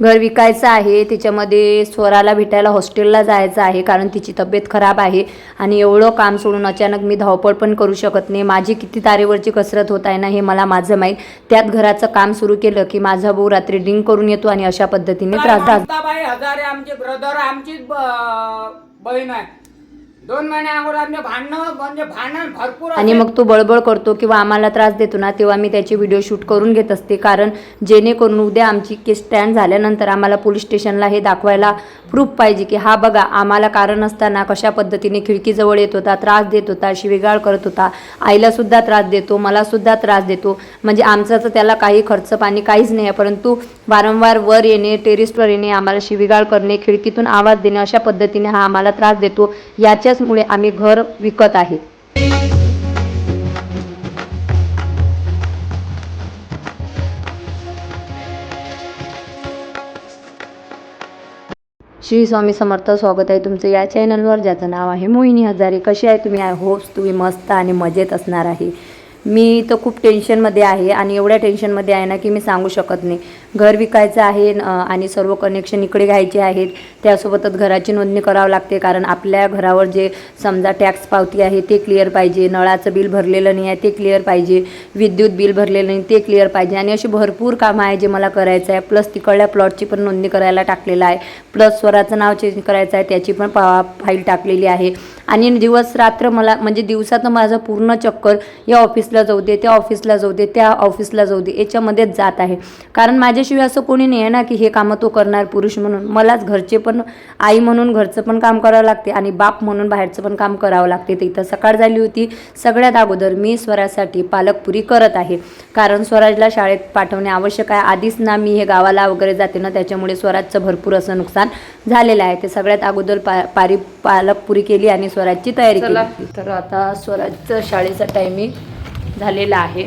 घर विकायचं आहे त्याच्यामध्ये स्वराला भेटायला हॉस्टेलला जायचं आहे कारण तिची तब्येत खराब आहे आणि एवढं काम सोडून अचानक मी धावपळ पण करू शकत नाही. माझी किती तारेवरची कसरत होत आहे ना हे मला माझं माहीत. त्यात घराचं काम सुरू केलं की माझा भाऊ रात्री ड्रिंक करून येतो आणि अशा पद्धतीने त्रास हजारे आमचे ब्रदर आमची बहीण आहे. दोन महिने अगोदर आमचे भांडणं म्हणजे भांडण भरपूर आणि. मग तो बळबळ करतो किंवा आम्हाला त्रास देतो ना तेव्हा मी त्याचे व्हिडिओ शूट करून घेत असते. कारण जेणेकरून उद्या आमची केस स्टँड झाल्यानंतर आम्हाला पोलीस स्टेशनला हे दाखवायला प्रूफ पाहिजे की हा बघा आम्हाला कारण असताना कशा पद्धतीने खिडकीजवळ येत होता त्रास देत होता शिवीगाळ करत होता. आईला सुद्धा त्रास देतो मला सुद्धा त्रास देतो. म्हणजे आमचं तर त्याला काही खर्च पाणी काहीच नाही आहे परंतु वारंवार वर येणे टेरिसवर येणे आम्हाला शिवीगाळ करणे खिडकीतून आवाज देणे अशा पद्धतीने हा आम्हाला त्रास देतो. याच्याचमुळे आम्ही घर विकत आहे. श्री स्वामी समर्थ स्वागत आहे तुमचं या चॅनलवर ज्याचं नाव आहे मोहिनी हजारे. कशी आहे तुम्ही? आय होप्स तुम्ही मस्त आणि मजेत असणार आहे. मी तर खूप टेन्शनमध्ये आहे आणि एवढ्या टेन्शनमध्ये आहे ना की मी सांगू शकत नाही. घर विकायचं आहे आणि सर्व कनेक्शन इकडे घ्यायचे आहेत. त्यासोबतच घराची नोंदणी करावं लागते कारण आपल्या घरावर जे समजा टॅक्स पावती आहे ते क्लिअर पाहिजे. नळाचं बिल भरलेलं नाही आहे ते क्लिअर पाहिजे. विद्युत बिल भरलेलं नाही ते क्लिअर पाहिजे. आणि अशी भरपूर कामं आहे जे मला करायचं आहे. प्लस तिकडल्या प्लॉटची पण नोंदणी करायला टाकलेलं आहे. प्लस स्वराचं नाव चेंज करायचं आहे. त्याची पण पा फाईल टाकलेली आहे. आणि दिवस रात्र मला म्हणजे दिवसाचं माझं पूर्ण चक्कर या ऑफिसला जाऊ दे त्या ऑफिसला जाऊ दे त्या ऑफिसला जाऊ दे याच्यामध्येच जात आहे. कारण माझ्याशिवाय असं कोणी नाही आहे ना की हे कामं तो करणार पुरुष म्हणून. मलाच घरचे पण आई म्हणून घरचं पण काम करावं लागते आणि बाप म्हणून बाहेरचं पण काम करावं लागते. तर इथं सकाळ झाली होती सगळ्यात अगोदर मी स्वरासाठी पालकपुरी करत आहे. कारण स्वराजला शाळेत पाठवणे आवश्यक आहे. आधीच ना मी हे गावाला वगैरे जाते ना त्याच्यामुळे स्वराजचं भरपूर असं नुकसान झालेलं आहे. ते सगळ्यात अगोदर पा पारी पालकपुरी केली आणि स्वराजची तयारी केली. तर आता स्वराजचं शाळेचा टायमिंग झालेला आहे.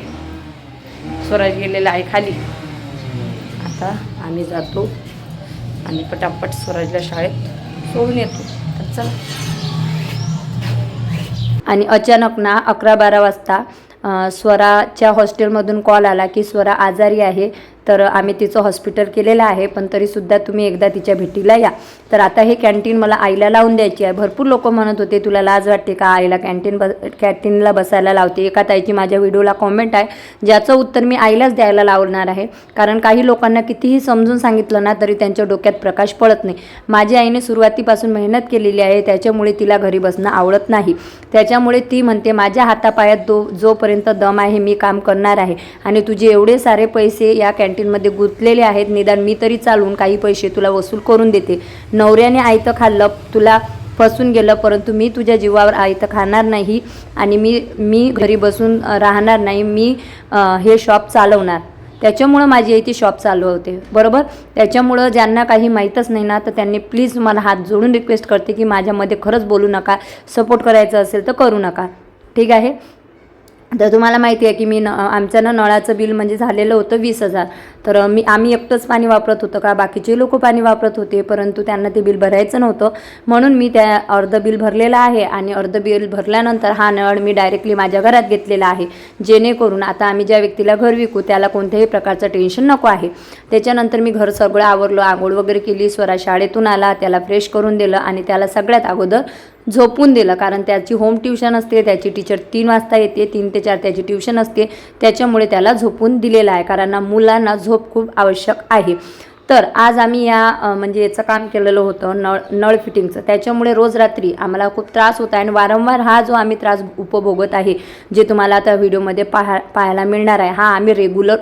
स्वराज गेलेला आहे खाली. आता आम्ही जातो आणि पटापट स्वराजला शाळेत सोडून येतो. तर चला. आणि अचानक ना अकरा बारा वाजता स्वराच्या हॉस्टेलमधून कॉल आला की स्वरा आजारी आहे. तर आम्ही तिचं हॉस्पिटल केलेलं आहे पण तरीसुद्धा तुम्ही एकदा तिच्या भेटीला या. तर आता हे कॅन्टीन मला आईला लावून द्यायची आहे. भरपूर लोक म्हणत होते तुला लाज वाटते का? आईला कॅन्टीन ब कॅन्टीनला बसायला लावते. एका ताईची माझ्या व्हिडिओला कॉमेंट आहे. ज्याचं उत्तर मी आईलाच द्यायला लावणार आहे. कारण काही लोकांना कितीही समजून सांगितलं ना तरी त्यांच्या डोक्यात प्रकाश पडत नाही. माझ्या आईने सुरुवातीपासून मेहनत केलेली आहे. त्याच्यामुळे तिला घरी बसणं आवडत नाही. त्याच्यामुळे ती म्हणते माझ्या हातापायात दो जोपर्यंत दम आहे मी काम करणार आहे. आणि तुझे एवढे सारे पैसे या कॅन्टीनमध्ये गुंतलेले आहेत. निदान मी तरी चालवून काही पैसे तुला वसूल करून देते. नवऱ्याने आयतं खाल्लं तुला फसून गेलं परंतु मी तुझ्या जीवावर आयतं खाणार नाही आणि मी मी घरी बसून राहणार नाही. मी हे शॉप चालवणार. त्याच्यामुळं माझी आई ती शॉप चालू होते. बरोबर? त्याच्यामुळं ज्यांना काही माहीतच नाही ना तर त्यांनी प्लीज मला हात जोडून रिक्वेस्ट करते की माझ्यामध्ये खरंच बोलू नका. सपोर्ट करायचं असेल तर करू नका. ठीक आहे? तर तुम्हाला माहिती आहे की मी न आमच्या ना नळाचं बिल म्हणजे झालेलं होतं वीस हजार. तर मी आम्ही एकटंच पाणी वापरत होतो का बाकीचे लोक पाणी वापरत होते परंतु त्यांना ते बिल भरायचं नव्हतं. म्हणून मी त्या अर्ध बिल भरलेलं आहे आणि अर्ध बिल भरल्यानंतर हा नळ मी डायरेक्टली माझ्या घरात घेतलेला आहे. जेणेकरून आता आम्ही ज्या व्यक्तीला घर विकू त्याला कोणत्याही प्रकारचं टेन्शन नको आहे. त्याच्यानंतर मी घर सगळं आवरलं आंघोळ वगैरे केली स्वरा शाळेतून आला त्याला फ्रेश करून दिलं आणि त्याला सगळ्यात अगोदर झोपून दिलं. कारण त्याची होम ट्युशन असते त्याची टीचर तीन वाजता येते तीन ते चार त्याची ट्युशन असते. त्याच्यामुळे त्याला झोपून दिलेलं आहे. कारण मुलांना झोप खूप आवश्यक आहे. तर आज आम्ही या म्हणजे याचं काम केलेलं होतं नळ नळ फिटिंगचं. त्याच्यामुळे रोज रात्री आम्हाला खूप त्रास होता आणि वारंवार हा जो आम्ही त्रास उपभोगत आहे जे तुम्हाला आता व्हिडिओमध्ये पाहा पाहायला मिळणार आहे हा आम्ही रेग्युलर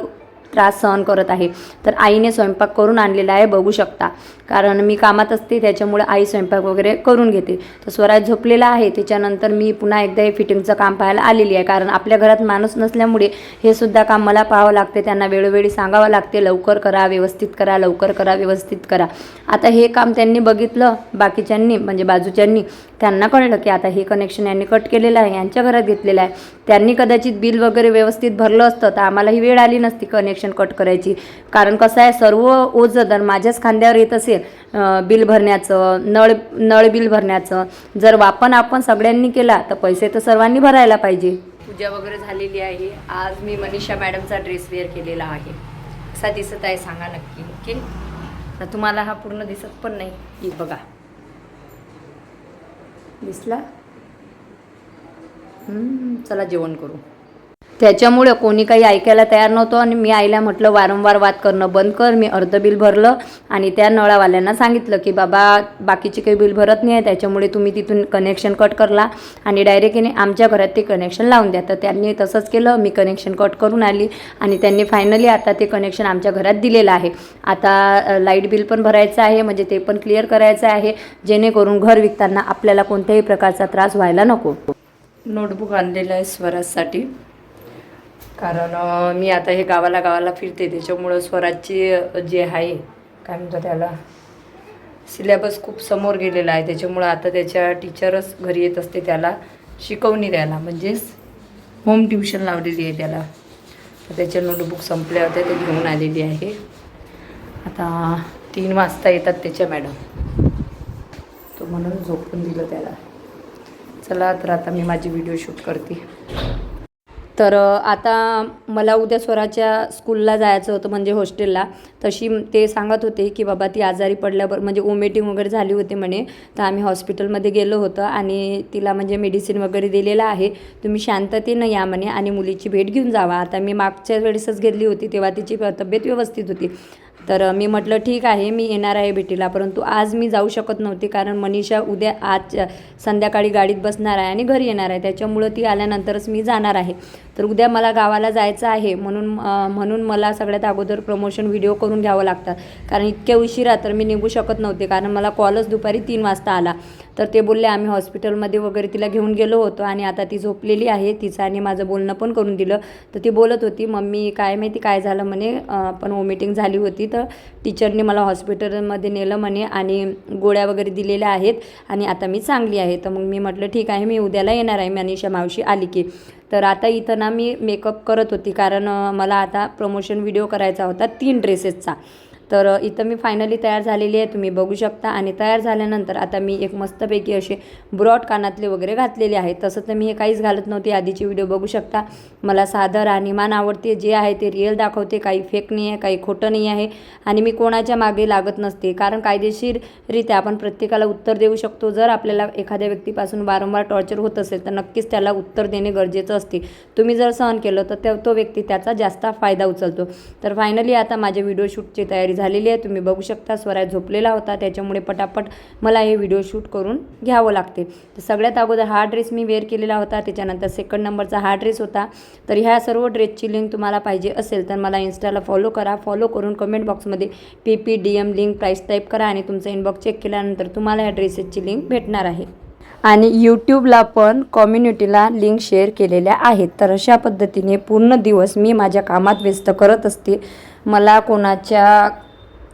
त्रास सहन करत आहे. तर आईने स्वयंपाक करून आणलेला आहे बघू शकता. कारण मी कामात असते त्याच्यामुळे आई स्वयंपाक वगैरे करून घेते. तर स्वराज झोपलेला आहे त्याच्यानंतर मी पुन्हा एकदा हे फिटिंगचं काम पाहायला आलेली आहे. कारण आपल्या घरात माणूस नसल्यामुळे हे सुद्धा काम मला पाहावं लागते. त्यांना वेळोवेळी सांगावं लागते लवकर करा व्यवस्थित करा लवकर करा व्यवस्थित करा. आता हे काम त्यांनी बघितलं बाकीच्यांनी म्हणजे बाजूच्यांनी त्यांना कळलं की आता हे कनेक्शन यांनी कट केलेलं आहे यांच्या घरात घेतलेलं आहे. त्यांनी कदाचित बिल वगैरे व्यवस्थित भरलं असतं तर आम्हाला ही वेळ आली नसती कनेक्शन कट करायची. कारण कसं आहे सर्व ओझं जर माझ्याच खांद्यावर येत असेल बिल भरण्याचं नळ नळ बिल भरण्याचं जर वापन आपण सगळ्यांनी केला तर पैसे तर सर्वांनी भरायला पाहिजे. पूजा वगैरे झालेली आहे. आज मी मनीषा मॅडमचा ड्रेस वेअर केलेला आहे. कसा दिसत आहे सांगा नक्की ओके? तर तुम्हाला हा पूर्ण दिसत पण नाही. बघा. दिसला? चला जेवण करू. त्याच्यामुळे कोणी काही ऐकायला तयार नव्हतं आणि मी आईला म्हटलं वारंवार वाद करणं बंद कर. मी अर्ध बिल भरलं आणि त्या नळावाल्यांना सांगितलं की बाबा बाकीचे काही बिल भरत नाही आहे त्याच्यामुळे तुम्ही तिथून कनेक्शन कट करला आणि डायरेक्टली आमच्या घरात ते कनेक्शन लावून द्या. तर त्यांनी तसंच केलं मी कनेक्शन कट करून आली आणि त्यांनी फायनली आता ते कनेक्शन आमच्या घरात दिलेलं आहे. आता लाइट बिल पण भरायचं आहे म्हणजे ते पण क्लिअर करायचं आहे जेणेकरून घर विकताना आपल्याला कोणत्याही प्रकारचा त्रास व्हायला नको. नोटबुक आणलेलं आहे स्वराजसाठी. कारण मी आता हे गावाला गावाला फिरते. त्याच्यामुळं स्वराजची जे आहे काय म्हणतो त्याला सिलेबस खूप समोर गेलेला आहे. त्याच्यामुळं आता त्याच्या टीचरच घरी येत असते त्याला शिकवणी द्यायला. म्हणजेच होम ट्युशन लावलेली आहे त्याला. तर त्याच्या नोटबुक संपल्या होत्या ते घेऊन आलेली आहे. आता तीन वाजता येतात त्याच्या मॅडम तो म्हणून झोपून दिलं त्याला. चला तर आता मी माझी व्हिडिओ शूट करते. तर आता मला उद्या स्वराच्या स्कूलला जायचं होतं म्हणजे हॉस्टेलला. तशी ते सांगत होते की बाबा ती आजारी पडल्यावर म्हणजे ओमेटिंग वगैरे झाली होती म्हणे तर आम्ही हॉस्पिटलमध्ये गेलो होतं आणि तिला म्हणजे मेडिसिन वगैरे दिलेलं आहे. तुम्ही शांततेनं या म्हणे आणि मुलीची भेट घेऊन जावा. आता मी मागच्या वेळेसच घेतली होती तेव्हा तिची तब्येत व्यवस्थित होती. तर मी म्हटलं ठीक आहे मी येणार आहे भेटीला. परंतु आज मी जाऊ शकत नव्हते कारण मनीषा उद्या आज संध्याकाळी गाडीत बसणार आहे आणि घरी येणार आहे. त्याच्यामुळं ती आल्यानंतरच मी जाणार आहे. तर उद्या मला गावाला जायचं आहे. म्हणून म्हणून मला सगळ्यात अगोदर प्रमोशन व्हिडिओ करून घ्यावं लागतात कारण इतक्या उशिरा तर मी निघू शकत नव्हते. कारण मला कॉलच दुपारी तीन वाजता आला. तर ते बोलले आम्ही हॉस्पिटलमध्ये वगैरे तिला घेऊन गेलो होतो आणि आता ती झोपलेली आहे. तिचं आणि माझं बोलणं पण करून दिलं. तर ती बोलत होती मम्मी काय माहिती काय झालं म्हणे? पण वॉमिटिंग झाली होती. तर टीचरने मला हॉस्पिटलमध्ये नेलं म्हणे आणि गोळ्या वगैरे दिलेल्या आहेत आणि आता मी चांगली आहे. तर मग मी म्हटलं ठीक आहे मी उद्याला येणार आहे. मनीषा मावशी आली की. तर आता इथं ना मी मेकअप करत होती कारण मला आता प्रमोशन व्हिडिओ करायचा होता तीन ड्रेसेसचा तर इथं मी फायनली तयार झालेली आहे. तुम्ही बघू शकता. आणि तयार झाल्यानंतर आता मी एक मस्तपैकी असे ब्रॉड कानातले वगैरे घातलेले आहे तसं तर मी हे काहीच घालत नव्हते. आधीची व्हिडिओ बघू शकता. मला साधं राहणीमान आवडते. जे आहे ते रिअल दाखवते. काही फेक नाही आहे काही खोटं नाही आहे आणि मी कोणाच्या मागे लागत नसते. कारण कायदेशीररित्या आपण प्रत्येकाला उत्तर देऊ शकतो. जर आपल्याला एखाद्या व्यक्तीपासून वारंवार टॉर्चर होत असेल तर नक्कीच त्याला उत्तर देणे गरजेचं असते. तुम्ही जर सहन केलं तर तो व्यक्ती त्याचा जास्त फायदा उचलतो. तर फायनली आता माझ्या व्हिडिओ शूटची तयारी झालेली आहे. तुम्ही बघू शकता स्वराज झोपलेला होता. त्याच्यामुळे पटापट मला हे व्हिडिओ शूट करून घ्यावं लागते. तर सगळ्यात अगोदर हा ड्रेस मी वेअर केलेला होता. त्याच्यानंतर सेकंड नंबरचा हा ड्रेस होता. तर ह्या सर्व ड्रेसची लिंक तुम्हाला पाहिजे असेल तर मला इन्स्टाला फॉलो करा. फॉलो करून कमेंट बॉक्समध्ये P P D M link price type करा आणि तुमचा इनबॉक्स चेक केल्यानंतर तुम्हाला ह्या ड्रेसेसची लिंक भेटणार आहे. आणि यूट्यूबला पण कम्युनिटीला लिंक शेअर केलेल्या आहेत. तर अशा पद्धतीने पूर्ण दिवस मी माझ्या कामात व्यस्त करत असते. मला कोणाच्या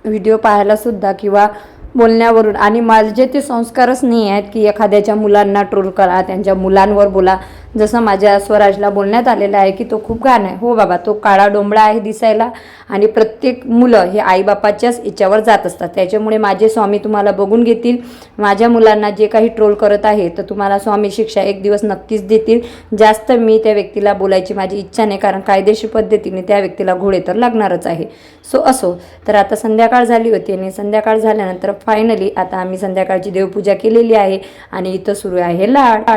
व्हिडिओ पाहायलासुद्धा किंवा बोलण्यावरून. आणि माझे ते संस्कारच नाही आहेत की एखाद्याच्या मुलांना ट्रोल करा त्यांच्या मुलांवर बोला. जसं माझ्या स्वराजला बोलण्यात आलेलं आहे की तो खूप घाण आहे. हो बाबा तो काळा डोंबळा आहे दिसायला आणि प्रत्येक मुलं हे आईबापाच्याच याच्यावर जात असतात. त्याच्यामुळे माझे स्वामी तुम्हाला बघून घेतील. माझ्या मुलांना जे काही ट्रोल करत आहे तर तुम्हाला स्वामी शिक्षा एक दिवस नक्कीच देतील. जास्त मी त्या व्यक्तीला बोलायची माझी इच्छा नाही कारण कायदेशीर पद्धतीने त्या व्यक्तीला घोडे तर लागणारच आहे. सो असो. तर आता संध्याकाळ झाली होती आणि संध्याकाळ झाल्यानंतर फायनली आता आम्ही संध्याकाळची देवपूजा केलेली आहे आणि इथं सुरू आहे लाड.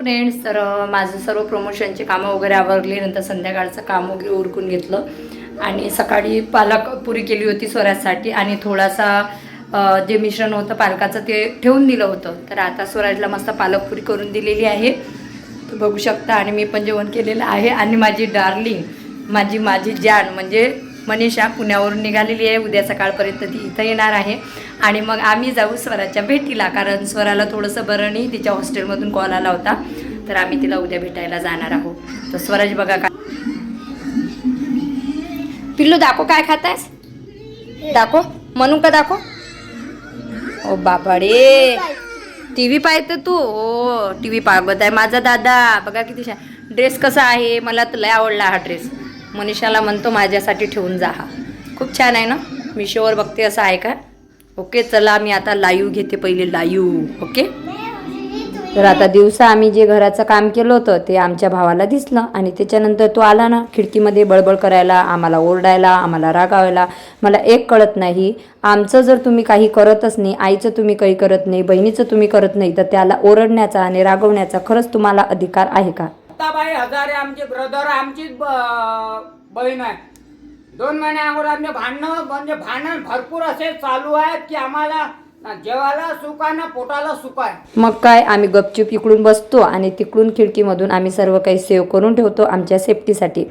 फ्रेंड्स तर माझं सर्व प्रमोशनचे कामं वगैरे आवरली नंतर संध्याकाळचं काम वगैरे उरकून घेतलं. आणि सकाळी पालक पुरी केली होती स्वराजसाठी आणि थोडासा जे मिश्रण होतं पालकाचं ते ठेवून दिलं होतं. तर आता स्वराजला मस्त पालकपुरी करून दिलेली आहे. बघू शकता आणि मी पण जेवण केलेलं आहे. आणि माझी डार्लिंग माझी माझी जान म्हणजे मनीषा पुण्यावरून निघालेली आहे. उद्या सकाळपर्यंत ती इथं येणार आहे. आणि मग आम्ही जाऊ स्वराच्या भेटीला कारण स्वराला थोडंसं बरं नाही. तिच्या हॉस्टेलमधून कॉल आला होता. तर आम्ही तिला उद्या भेटायला जाणार आहोत. तर स्वराज बघा काय पिल्लू दाखव काय खातायस? दाखव. म्हणून का दाखव. ओ बाबा रे टी व्ही पाहते तू? ओ टी व्ही पाहत आहे माझा दादा. बघा किती छान. ड्रेस कसा आहे? मला तर लय आवडला हा ड्रेस. मनीषाला म्हणतो माझ्यासाठी ठेवून जा हा. खूप छान आहे ना? मिशोवर बघते असं आहे का? ओके चला मी आता लाईव्ह घेते पहिले लाईव्ह ओके? तर आता दिवसा आम्ही जे घराचं काम केलं होतं ते आमच्या भावाला दिसलं आणि त्याच्यानंतर तो आला ना खिडकीमध्ये बळबळ करायला आम्हाला ओरडायला आम्हाला रागावायला. मला एक कळत नाही आमचं जर तुम्ही काही करतच नाही आईचं तुम्ही काही करत नाही बहिणीचं तुम्ही करत नाही तर त्याला ओरडण्याचा आणि रागवण्याचा खरंच तुम्हाला अधिकार आहे का? मुक्ताबाई हजारे आमचे ब्रदर आमचीच बहीण आहे. दोन महिन्या अगोदर आमचे भांडणं म्हणजे भांडण भरपूर असे चालू आहेत की आम्हाला ना जेवायला सुख आहे ना पोटाला सुख आहे. मग काय आम्ही गपचूप इकडून बसतो आणि तिकडून खिडकीमधून आम्ही सर्व काही सेव्ह करून ठेवतो आमच्या सेफ्टीसाठी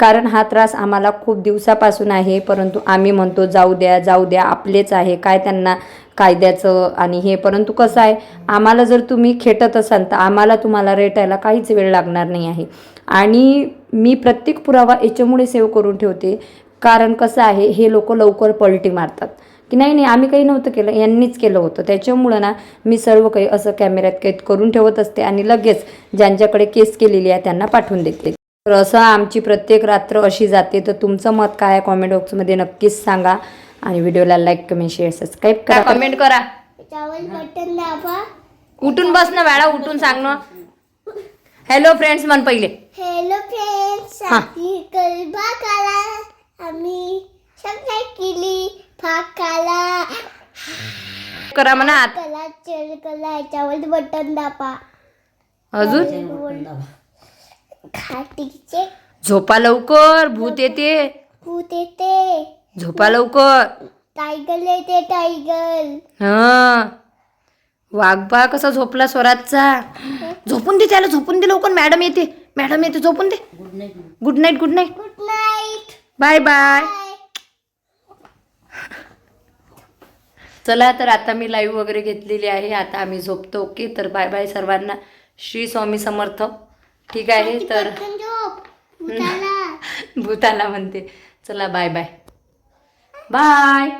कारण हा त्रास आम्हाला खूप दिवसापासून आहे परंतु आम्ही म्हणतो जाऊ द्या जाऊ द्या आपलेच आहे काय त्यांना कायद्याचं आणि हे. परंतु कसं आहे आम्हाला जर तुम्ही खेटत असाल तर आम्हाला तुम्हाला रेटायला काहीच वेळ लागणार नाही आहे. आणि मी प्रत्येक पुरावा याच्यामुळे सेव्ह करून ठेवते. कारण कसं आहे हे लोक लवकर पलटी मारतात. की नाही नाही आम्ही काही नव्हतं केलं यांनीच केलं होतं. त्याच्यामुळं ना मी सर्व काही असं कॅमेऱ्यात कैद करून ठेवत असते आणि लगेच ज्यांच्याकडे केस केलेली आहे त्यांना पाठवून देते. तर असं आमची प्रत्येक रात्र अशी जाते. तर तुमचं मत काय आहे कॉमेंट बॉक्समध्ये नक्कीच सांगा. आणि व्हिडिओला लाईक कमेंट शेअर सबस्क्राईब करा. कमेंट करा? चावल बटन दाबा. उठून बस ना मॅडम उठून सांग ना. हॅलो फ्रेंड्स म्हण पहिले. हॅलो फ्रेंड्स हा. आम्ही गरबा काला. आम्ही सगळ्या केली भाग काला. करा म्हणा. आत कला चल कला याच्यावर बटन दाबा. अजून? खाटीचे झोपा लवकर भूत येते. भूत येते. झोपा लवकर. टायगर येते टायगर. हा. वाघ बा कसा झोपला स्वराजचा? झोपून दे त्याला झोपून दे लवकर. मॅडम येते. मॅडम येते झोपून दे. Good night good night good night bye bye bye चला तर आता मी लाईव्ह वगैरे घेतलेली आहे. आता आम्ही झोपतो. ओके तर बाय बाय सर्वांना. श्री स्वामी समर्थ. ठीक आहे तर भूताला म्हणते. चला बाय बाय. बाय.